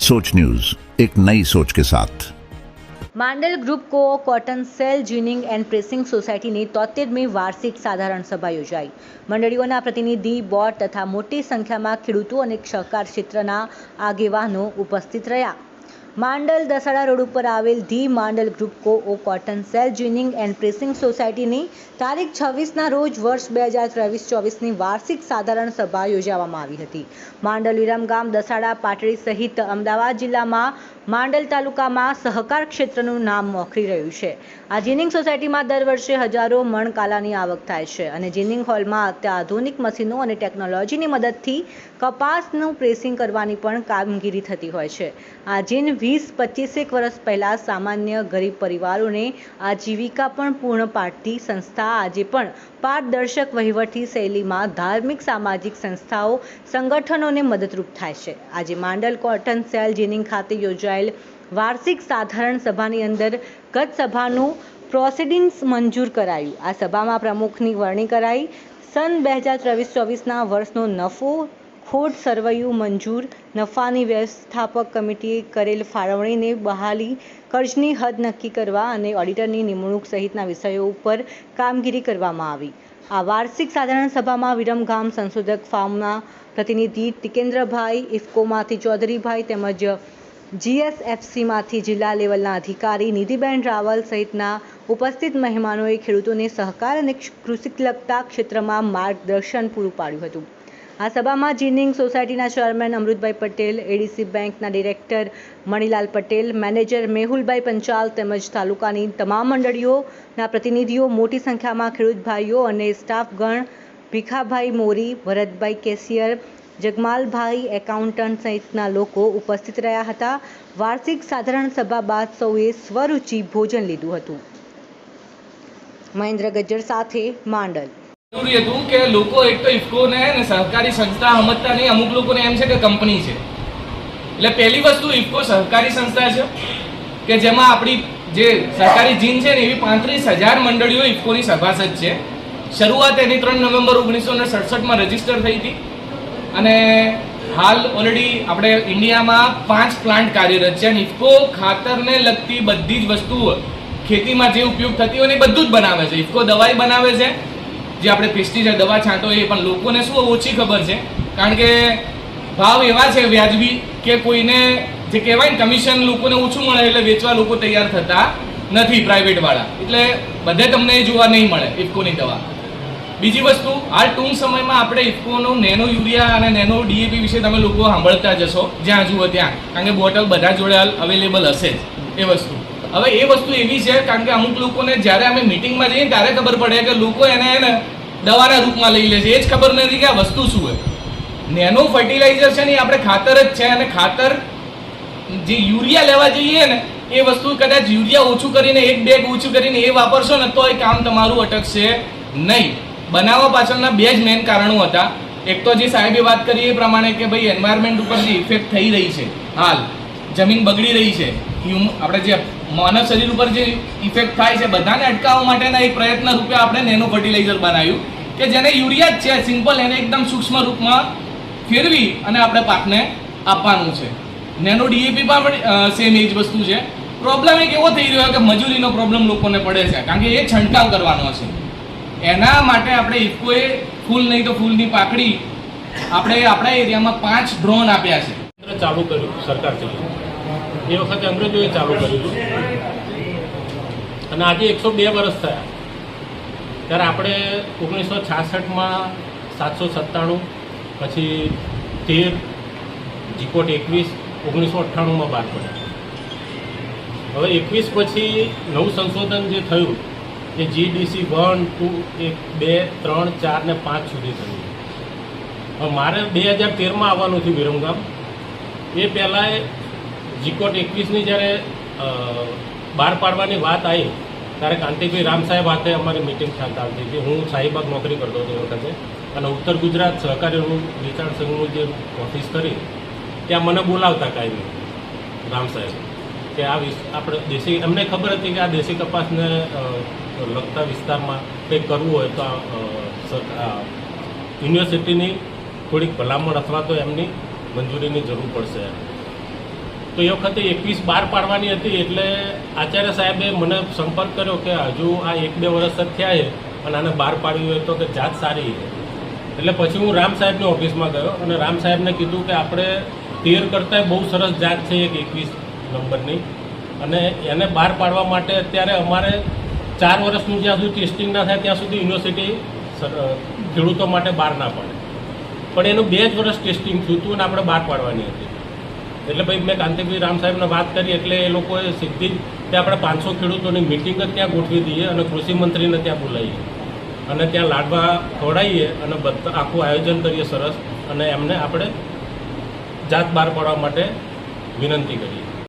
सोच न्यूज एक नई सोच के साथ Mandal group co cotton sale ginning and pressing સોસાયટીની તોતેરમી વાર્ષિક સાધારણ સભા યોજાઈ મંડળીઓના પ્રતિનિધિ બોર્ડ તથા મોટી સંખ્યામાં ખેડૂતો અને સહકાર ક્ષેત્રના આગેવાનો ઉપસ્થિત રહ્યા માંડલ દસાડા રોડ ઉપર આવેલ the Mandal group co o cotton sale ginning and pressing સોસાયટીની તારીખ છવ્વીસના રોજ વર્ષ બે હજાર ત્રેવીસ ચોવીસની વાર્ષિક સાધારણ સભા યોજાવામાં આવી હતી. માંડલ વિરમગામ દસાડા પાટડી સહિત અમદાવાદ જિલ્લામાં માંડલ તાલુકામાં સહકાર ક્ષેત્રનું નામ મોખરી રહ્યું છે. આ જીનિંગ સોસાયટીમાં દર વર્ષે હજારો મણ કાલાની આવક થાય છે અને જીનિંગ હોલમાં અત્યાધુનિક મશીનો અને ટેકનોલોજીની મદદથી કપાસનું પ્રેસિંગ કરવાની પણ કામગીરી થતી હોય છે. આ જીન વીસ પચીસેક વર્ષ પહેલાં સામાન્ય ગરીબ પરિવારોને આજીવિકા પણ પૂર્ણ પાડતી સંસ્થા આજે પણ પારદર્શક વહીવટી શૈલીમાં ધાર્મિક સામાજિક સંસ્થાઓ, સંગઠનોને મદદરૂપ થાય છે. આજે માંડલ કોટન સેલ જીનિંગ ખાતે યોજાયેલ વાર્ષિક સાધારણ સભાની અંદર ગત સભાનું પ્રોસિડિંગ્સ મંજૂર કરાયું. આ સભામાં પ્રમુખની વરણી કરાઈ. સન બે હજાર ત્રેવીસ ચોવીસના વર્ષનો નફો, ખોટ સરવૈયું મંજૂર, નફાની વ્યવસ્થાપક કમિટીએ કરેલ ફાળવણીને બહાલી, કર્જની હદ નક્કી કરવા અને ઓડિટરની નિમણૂક સહિતના વિષયો ઉપર કામગીરી કરવામાં આવી. આ વાર્ષિક સાધારણ સભામાં વિરમગામ સંશોધક ફાર્મના પ્રતિનિધિ ટિકેન્દ્રભાઈ ઇફકોમાંથી ચૌધરીભાઈ તેમજ જીએસએફસીમાંથી જિલ્લા લેવલના અધિકારી નિધિબેન રાવલ સહિતના ઉપસ્થિત મહેમાનોએ ખેડૂતોને સહકાર અને કૃષિલગતા ક્ષેત્રમાં માર્ગદર્શન પૂરું પાડ્યું હતું. આ સભામાં જીનિંગ સોસાયટીના ચેરમેન અમૃતભાઈ પટેલ, એડીસી બેંકના ડિરેક્ટર મણિલાલ પટેલ, મેનેજર મેહુલભાઈ પંચાલ તેમજ તાલુકાની તમામ મંડળીઓના પ્રતિનિધિઓ, મોટી સંખ્યામાં ખેડૂત ભાઈઓ અને સ્ટાફગણ ભીખાભાઈ મોરી, ભરતભાઈ કેશિયર જગમાલભાઈ એકાઉન્ટન્ટ સહિતના લોકો ઉપસ્થિત રહ્યા હતા. વાર્ષિક સાધારણ સભા બાદ સૌએ સ્વરૂચિ ભોજન લીધું હતું. મહેન્દ્ર ગજ્જર સાથે માંડલ. જરૂરી હતું કે લોકો એક તો ઇફકોને ને સહકારી સંસ્થા સમજતા નહીં. અમુક લોકોને એમ છે કે કંપની છે. એટલે પહેલી વસ્તુ ઇફકો સહકારી સંસ્થા છે કે જેમાં આપણી જે સહકારી જીન છે ને એવી પાંત્રીસ હજાર મંડળીઓ ઇફકોની સભાસદ છે. શરૂઆત એની ત્રણ નવેમ્બર ઓગણીસો ને સડસઠમાં રજિસ્ટર થઈ હતી. અને હાલ ઓલરેડી આપણે ઇન્ડિયામાં પાંચ પ્લાન્ટ કાર્યરત છે ઇફકો ખાતરને લગતી બધી જ વસ્તુઓ ખેતીમાં જે ઉપયોગ થતી હોય એ બધું જ બનાવે છે. ઇફકો દવાઈ બનાવે છે. જે આપણે પેસ્ટિસાઇડ દવા છાંટો એ પણ લોકોને શું ઓછી ખબર છે? કારણ કે ભાવ એવા છે વ્યાજબી કે કોઈને જે કહેવાય ને કમિશન લોકોને ઓછું મળે એટલે વેચવા લોકો તૈયાર થતા નથી પ્રાઇવેટવાળા એટલે બધે તમને જોવા નહીં મળે, ઇફકોની દવા. બીજી વસ્તુ, હાલ ટૂંક સમયમાં આપણે ઇફકોનો નેનો યુરિયા અને નેનો ડીએપી વિશે તમે લોકો સાંભળતા જશો, જ્યાં જુઓ ત્યાં. કારણ કે બોટલ બધા જોડે હાલ અવેલેબલ હશે જ, એ વસ્તુ. હવે એ વસ્તુ એવી છે, કારણ કે અમુક લોકોને જ્યારે અમે મિટિંગમાં જઈએ ત્યારે ખબર પડે કે લોકો એને એને દવાના રૂપમાં લઈ લે છે. એ જ ખબર નથી કે આ વસ્તુ શું હોય. નેનો ફર્ટિલાઇઝર છે ને આપણે ખાતર જ છે અને ખાતર જે યુરિયા લેવા જઈએ ને, એ વસ્તુ કદાચ યુરિયા ઓછું કરીને, એક બેગ ઓછું કરીને એ વાપરશો ને તો એ કામ તમારું અટકશે નહીં. બનાવવા પાછળના બે જ મેઇન કારણો હતા. એક તો જે સાહેબે વાત કરી એ પ્રમાણે કે ભાઈ એન્વાયરમેન્ટ ઉપર જે ઇફેક્ટ થઈ રહી છે, હાલ, જમીન બગડી રહી છે હ્યુમ આપણે જે માનવ શરીર ઉપર જે ઇફેક્ટ થાય છે, બધાને અટકાવવા માટેના એક પ્રયત્ન રૂપે આપણે નેનો ફર્ટિલાઇઝર બનાવ્યું, કે જેને યુરિયા જ છે સિમ્પલ એને એકદમ સૂક્ષ્મ રૂપમાં ફેરવી અને આપણે પાકને આપવાનું છે. નેનો ડીએપી પણ સેમ એ જ વસ્તુ છે. પ્રોબ્લેમ એક એવો થઈ રહ્યો કે મજૂરીનો પ્રોબ્લેમ લોકોને પડે છે, કારણ કે એ છંટકાવ કરવાનો છે. એના માટે આપણે ઇફકોએ ફૂલ નહીં તો ફૂલની પાકડી આપણે આપણા એરિયામાં પાંચ ડ્રોન આપ્યા છે. ચાલુ કર્યું સરકાર એ વખતે અંગ્રેજોએ ચાલુ કર્યું અને આજે એકસો બે વર્ષ થયા. ત્યારે આપણે ઓગણીસો છાસઠમાં સાતસો સત્તાણું, પછી તેર, જીકોટ એકવીસ, ઓગણીસો અઠ્ઠાણુંમાં બહાર પડ્યા. હવે એકવીસ પછી નવું સંશોધન જે થયું એ જીડીસી વન ટુ એક, બે, ત્રણ, ચાર ને પાંચ સુધી થયું. મારે બે હજાર તેરમાં આવવાનું થયું વિરમગામ. એ પહેલાં જીકોટ એકવીસની જ્યારે બહાર પાડવાની વાત આવી, ત્યારે કાંતિભાઈ રામ સાહેબ હાથે અમારી મિટિંગ ચાલતી હતી હું શાહીબાગ નોકરી કરતો હતો એ વખતે. અને ઉત્તર ગુજરાત સહકારીનું વેચાણ સંઘનું જે ઓફિસ કરી, ત્યાં મને બોલાવતા કાંઈ રામ સાહેબ. કે આ આપણે દેશી, એમને ખબર હતી કે આ દેશી કપાસને લગતા વિસ્તારમાં કંઈક કરવું હોય તો યુનિવર્સિટીની થોડીક ભલામણ અથવા તો એમની મંજૂરીની જરૂર પડશે. તો એ વખતે એકવીસ બાર પાડવાની હતી એટલે આચાર્ય સાહેબે મને સંપર્ક કર્યો કે હજુ આ એક બે વર્ષ જ થયા છે અને આને બહાર પાડવી હોય તો કે જાત સારી છે. એટલે પછી હું રામ સાહેબની ઓફિસમાં ગયો અને રામ સાહેબને કીધું કે આપણે તેર કરતાંય બહુ સરસ જાત છે એક એકવીસ નંબરની. અને એને બહાર પાડવા માટે અત્યારે અમારે ચાર વર્ષનું જ્યાં સુધી ટેસ્ટિંગ ના થાય, ત્યાં સુધી યુનિવર્સિટી ખેડૂતો માટે બહાર ના પડે. પણ એનું બે જ વર્ષ ટેસ્ટિંગ થયું હતું અને આપણે બહાર પાડવાની હતી. એટલે ભાઈ મેં કાંતિભાઈ રામ સાહેબને વાત કરી, એટલે એ લોકોએ સીધી જ ત્યાં આપણે પાંચસો ખેડૂતોની મિટિંગ જ ત્યાં ગોઠવી દઈએ અને કૃષિ મંત્રીને ત્યાં બોલાવીએ. અને ત્યાં લાડવા ખવડાવીએ અને બધા, આખું આયોજન કરીએ સરસ. અને એમને આપણે જાત બહાર પાડવા માટે વિનંતી કરીએ.